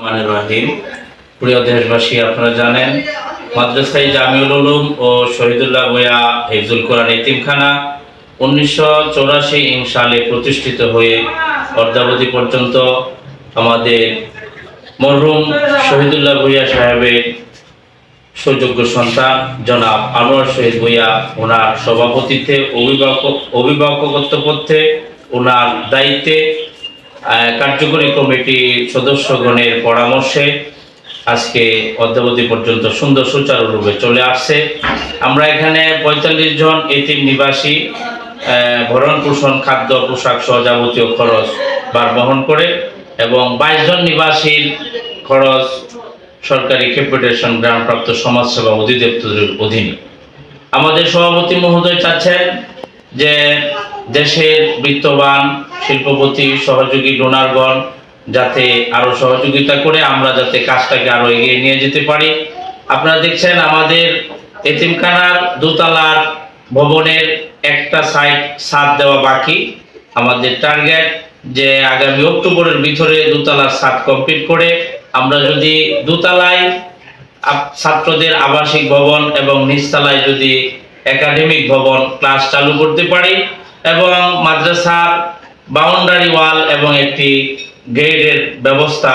রহমানুর রহিম। প্রিয় দেশবাসী, আপনারা জানেন মাদ্রাসাই জামিউল উলুম ও শহীদুল্লাহ বয়া হিফজুল কোরআন এতিমখানা উনিশশো চৌরাশি সালে প্রতিষ্ঠিত হয়ে অর্ধাবধি পর্যন্ত আমাদের মরহুম শহীদুল্লাহ ভুইয়া সাহেবের সুযোগ্য সন্তান জনাব আনোয়ার শহীদ ভুইয়া, ওনার সভাপতিত্বে, অভিভাবক, অভিভাবকত্ব পথে ওনার দায়িত্বে কার্যকরী কমিটির সদস্যগণের পরামর্শে আজকে অদ্যাবধি পর্যন্ত সুন্দর সুচারুরূপে চলে আসছে। আমরা এখানে পঁয়তাল্লিশ জন এতিম নিবাসী ভরণ পোষণ, খাদ্য, পোশাক সহ যাবতীয় খরচ বার বহন করে এবং বাইশ জন নিবাসীর খরচ সরকারি ক্যাপিটেশন গ্রামপ্রাপ্ত সমাজসেবা অধিদপ্তরের অধীনে। আমাদের সভাপতি মহোদয় চাচ্ছেন যে দেশের বিত্তবান, শিল্পপতি, সহযোগী ডোনারগণ যাতে আরও সহযোগিতা করে আমরা যাতে কাজটাকে আরও এগিয়ে নিয়ে যেতে পারি। আপনারা দেখছেন আমাদের এতিমখানার দোতলার ভবনের একটা সাইড ছাদ দেওয়া বাকি, আমাদের টার্গেট যে আগামী অক্টোবরের ভিতরে দোতলার ছাদ কমপ্লিট করে আমরা যদি দোতলায় ছাত্রদের আবাসিক ভবন এবং নিচতলায় যদি একাডেমিক ভবন ক্লাস চালু করতে পারি এবং মাদ্রাসার বাউন্ডারি ওয়াল এবং একটি গেটের ব্যবস্থা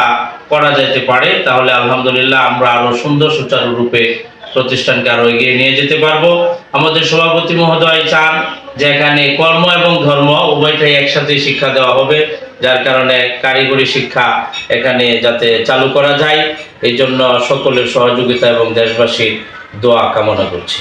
করা যেতে পারে, তাহলে আলহামদুলিল্লাহ আমরা আরও সুন্দর সুচারুরূপে প্রতিষ্ঠানকে আরও এগিয়ে নিয়ে যেতে পারব। আমাদের সভাপতি মহোদয় চান যে এখানে কর্ম এবং ধর্ম উভয়টাই একসাথে শিক্ষা দেওয়া হবে, যার কারণে কারিগরি শিক্ষা এখানে যাতে চালু করা যায়। এই জন্য সকলের সহযোগিতা এবং দেশবাসীর দোয়া কামনা করছি।